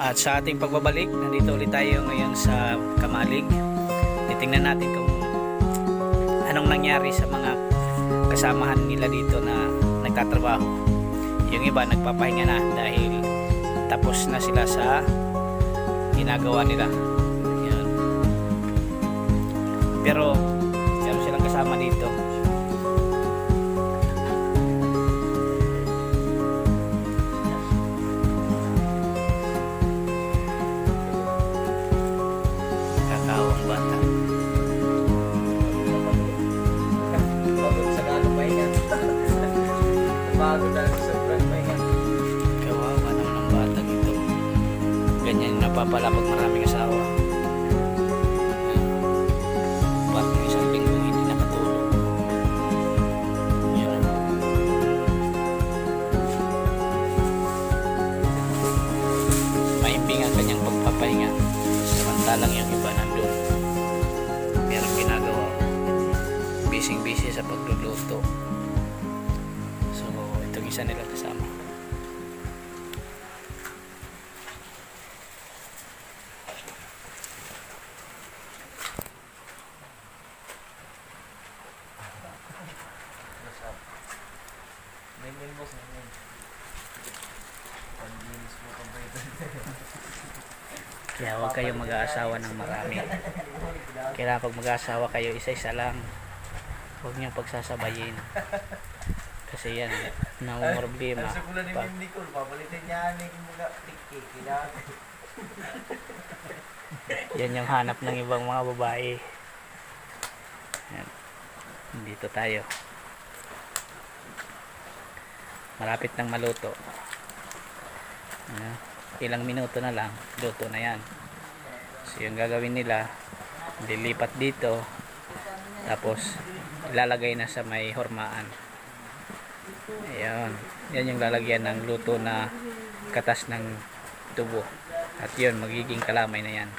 At sa ating pagbabalik, nandito ulit tayo ngayon sa Kamalig. Titingnan natin kung anong nangyari sa mga kasamahan nila dito na nagtatrabaho. Yung iba nagpapahinga na dahil tapos na sila sa ginagawa nila. Yan. Pero meron silang kasama dito. Pagod na sa sobrang pahinga. Kawawa naman ang bata dito. Ganyan yung napapala pag maraming asawa. Parang yung isang linggo hindi nakatulog. Yan. Maimbing ang kanyang pagpapahinga. Samantalang yung iba nandun. Merong ginagawa. Bising-busy sa pagluluto. Isa nila kasama. Kaya huwag kayong mag-aasawa ng marami. Kailangan pag mag-aasawa kayo, isa-isa lang. Huwag niyong pagsasabayin. Kasi yan, namumroblema. Ang sukula ni Pag, Mim Nicole, papalitin niya ni mga tiki. Kailangan. yan yung hanap ng ibang mga babae. Yan. Dito tayo. Malapit nang maluto. Ano, ilang minuto na lang, luto na yan. So yung gagawin nila, lilipat dito, tapos ilalagay na sa may hormaan. Ayan. Yan yung lalagyan ng luto na katas ng tubo. At yun, magiging kalamay na yan.